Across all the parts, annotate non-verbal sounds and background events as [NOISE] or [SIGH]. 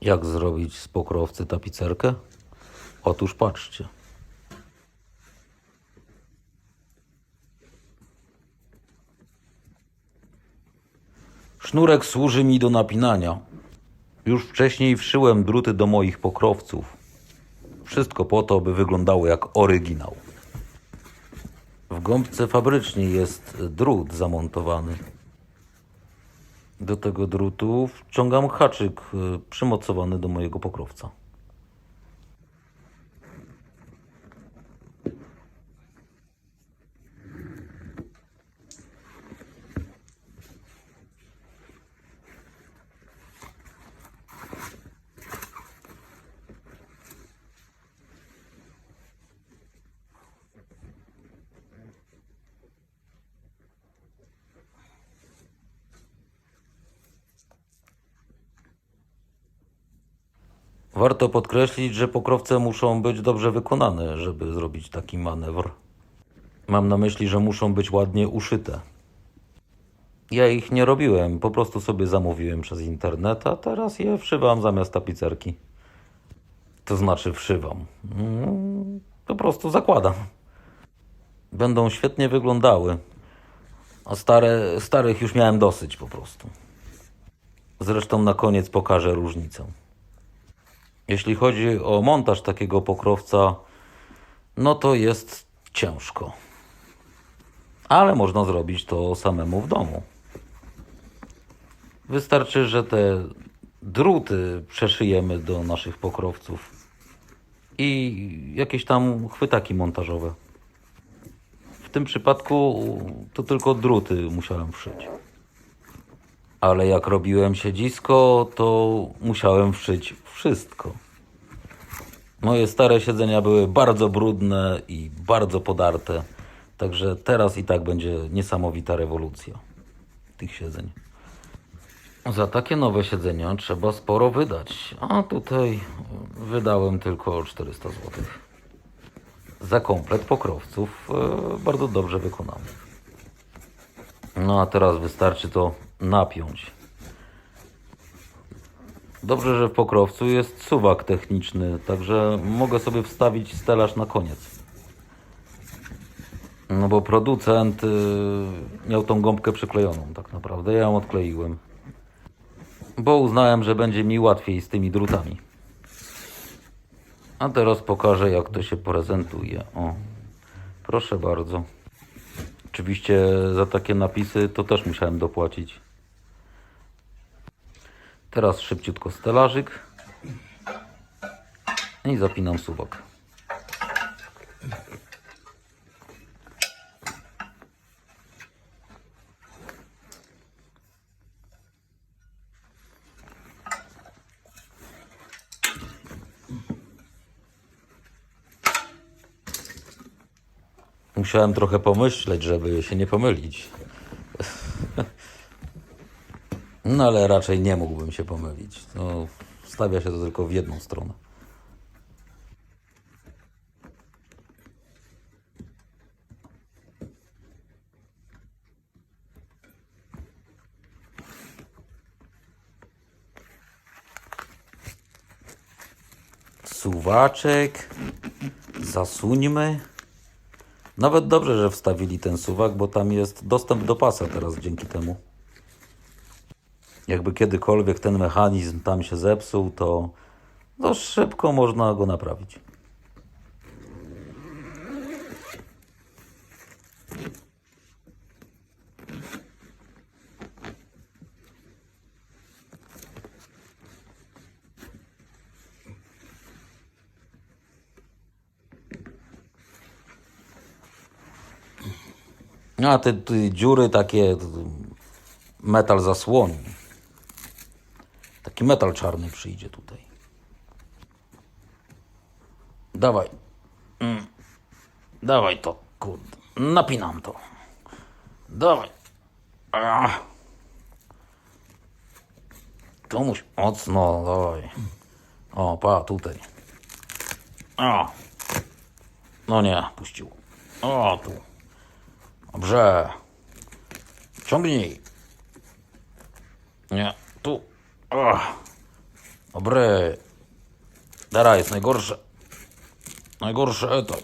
Jak zrobić z pokrowcy tapicerkę? Otóż patrzcie. Sznurek służy mi do napinania. Już wcześniej wszyłem druty do moich pokrowców. Wszystko po to, by wyglądało jak oryginał. W gąbce fabrycznej jest drut zamontowany. Do tego drutu wciągam haczyk y, przymocowany do mojego pokrowca. Warto podkreślić, że pokrowce muszą być dobrze wykonane, żeby zrobić taki manewr. Mam na myśli, że muszą być ładnie uszyte. Ja ich nie robiłem, po prostu sobie zamówiłem przez internet, a teraz je wszywam zamiast tapicerki. To znaczy wszywam. Mm, Po prostu zakładam. Będą świetnie wyglądały. A stare, starych już miałem dosyć po prostu. Zresztą na koniec pokażę różnicę. Jeśli chodzi o montaż takiego pokrowca, no to jest ciężko. Ale można zrobić to samemu w domu. Wystarczy, że te druty przeszyjemy do naszych pokrowców i jakieś tam chwytaki montażowe. W tym przypadku to tylko druty musiałem wszyć. Ale jak robiłem siedzisko, to musiałem wszyć wszystko. Moje stare siedzenia były bardzo brudne i bardzo podarte. Także teraz i tak będzie niesamowita rewolucja tych siedzeń. Za takie nowe siedzenia trzeba sporo wydać, a tutaj wydałem tylko 400 zł. Za komplet pokrowców e, bardzo dobrze wykonany. No a teraz wystarczy to napiąć. Dobrze, że w pokrowcu jest suwak techniczny, także mogę sobie wstawić stelaż na koniec. No bo producent y, miał tą gąbkę przyklejoną tak naprawdę. Ja ją odkleiłem. Bo uznałem, że będzie mi łatwiej z tymi drutami. A teraz pokażę jak to się prezentuje. O, proszę bardzo. Oczywiście za takie napisy to też musiałem dopłacić. Teraz szybciutko stelażyk i zapinam suwak. Musiałem trochę pomyśleć, żeby się nie pomylić. No ale raczej nie mógłbym się pomylić. No, stawia się to tylko w jedną stronę. Suwaczek. Zasuńmy. Nawet dobrze, że wstawili ten suwak, bo tam jest dostęp do pasa teraz dzięki temu. Jakby kiedykolwiek ten mechanizm tam się zepsuł, to, to szybko można go naprawić. A te, te dziury takie to metal zasłoni. Taki metal czarny przyjdzie tutaj. Dawaj. Mm. Dawaj to, kurde. Napinam to. Dawaj. Ach. Tu musi mocno, dawaj. O, pa, tutaj. O. No nie, puścił. O, tu. Dobrze. Ciągnij. Nie, tu. O. Dobry. Teraz jest najgorsze. Najgorszy etap.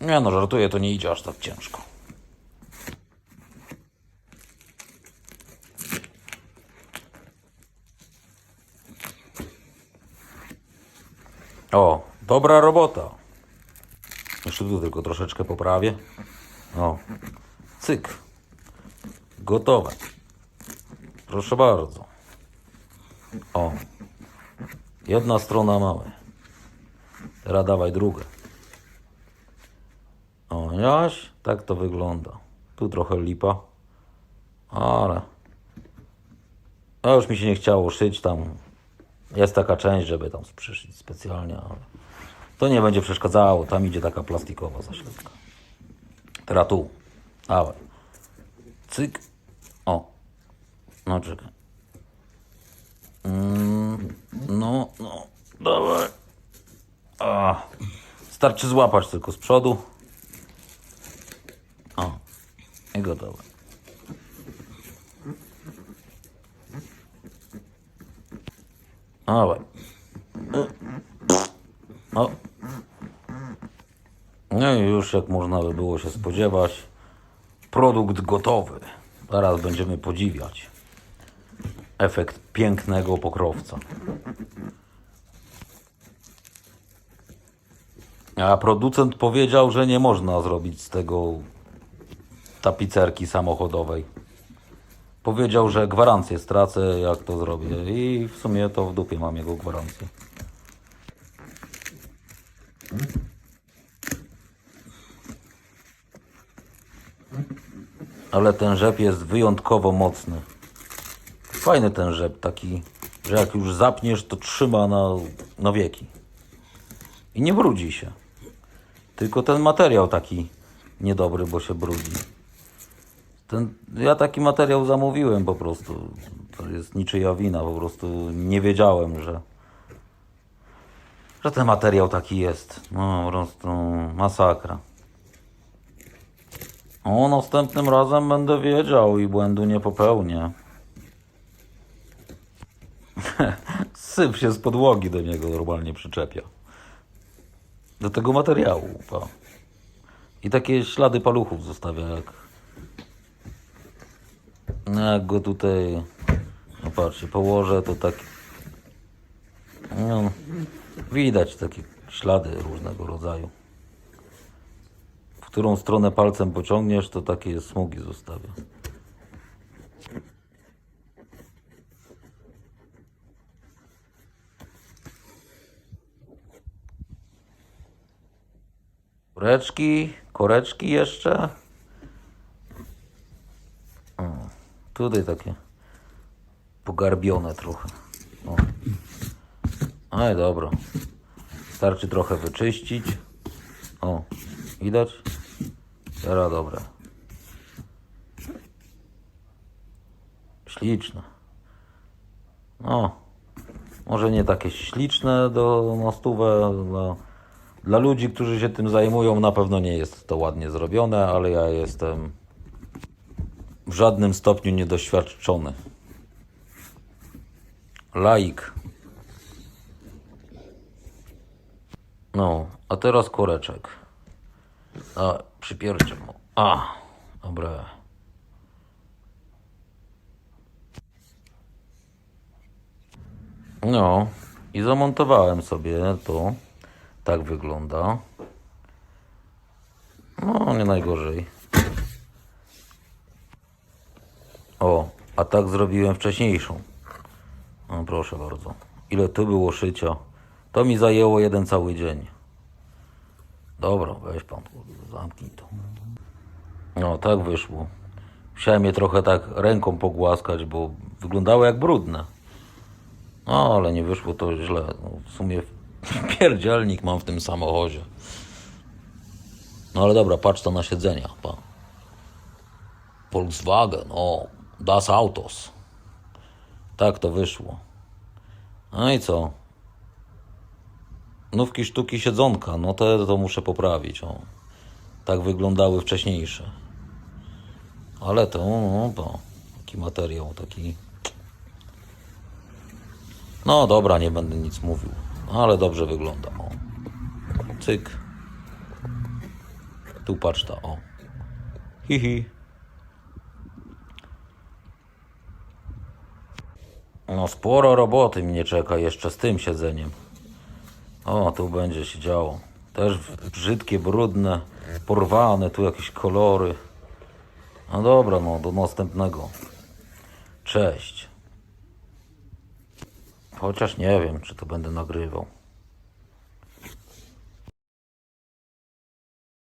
Nie no, żartuję, to nie idzie aż tak ciężko. O, dobra robota. Jeszcze tu tylko troszeczkę poprawię. O, cyk. Gotowe. Proszę bardzo. O, jedna strona mamy. Teraz dawaj drugą. O, jaś, tak to wygląda. Tu trochę lipa, ale no już mi się nie chciało szyć tam. Jest taka część, żeby tam przyszyć specjalnie, ale to nie będzie przeszkadzało. Tam idzie taka plastikowa zaślepka. Teraz tu. Dawaj. Cyk. O. No czekaj. Mm, no, no. Dawaj. A. Starczy złapać tylko z przodu. O. I gotowe. Dawaj. O. No i już jak można by było się spodziewać, produkt gotowy. Zaraz będziemy podziwiać efekt pięknego pokrowca. A producent powiedział, że nie można zrobić z tego tapicerki samochodowej. Powiedział, że gwarancję stracę, jak to zrobię. I w sumie to w dupie mam jego gwarancję. Ale ten rzep jest wyjątkowo mocny. Fajny ten rzep, taki, że jak już zapniesz, to trzyma na, na wieki. I nie brudzi się. Tylko ten materiał taki niedobry, bo się brudzi. Ten, ja taki materiał zamówiłem po prostu. To jest niczyja wina, po prostu nie wiedziałem, że, że ten materiał taki jest. No po prostu masakra. O, następnym razem będę wiedział i błędu nie popełnię. [LAUGHS] Syp się z podłogi do niego normalnie przyczepia. Do tego materiału. Pa. I takie ślady paluchów zostawia jak... Jak go tutaj... No patrzcie, położę to tak... No, widać takie ślady różnego rodzaju. Którą stronę palcem pociągniesz, to takie smugi zostawia. Koreczki, koreczki jeszcze. O, tutaj takie pogarbione trochę. O. I dobra. Starczy trochę wyczyścić. O, widać? Teraz dobra. Śliczne. No, może nie takie śliczne do na. Dla, dla ludzi, którzy się tym zajmują, na pewno nie jest to ładnie zrobione, ale ja jestem w żadnym stopniu niedoświadczony. Laik. No, a teraz koreczek. A, przypiercie mu. A, dobra. No, i zamontowałem sobie to. Tak wygląda. No, nie najgorzej. O, a tak zrobiłem wcześniejszą. No, proszę bardzo. Ile tu było szycia? To mi zajęło jeden cały dzień. Dobra, weź pan, zamknij to. No, tak wyszło. Musiałem je trochę tak ręką pogłaskać, bo wyglądały jak brudne. No, ale nie wyszło to źle. No, w sumie [LAUGHS] pierdzielnik mam w tym samochodzie. No ale dobra, patrz to na siedzenia. Pa. Volkswagen, o, Das Autos. Tak to wyszło. No i co? Nówki sztuki siedzonka, no te to muszę poprawić. O. Tak wyglądały wcześniejsze. Ale to, no to, taki materiał, taki No dobra, nie będę nic mówił, ale dobrze wygląda. O. Cyk. Tu patrz ta, o. Hihi. No sporo roboty mnie czeka jeszcze z tym siedzeniem. O, tu będzie się działo. Też brzydkie, brudne, porwane, tu jakieś kolory. No dobra, no do następnego. Cześć. Chociaż nie wiem, czy to będę nagrywał.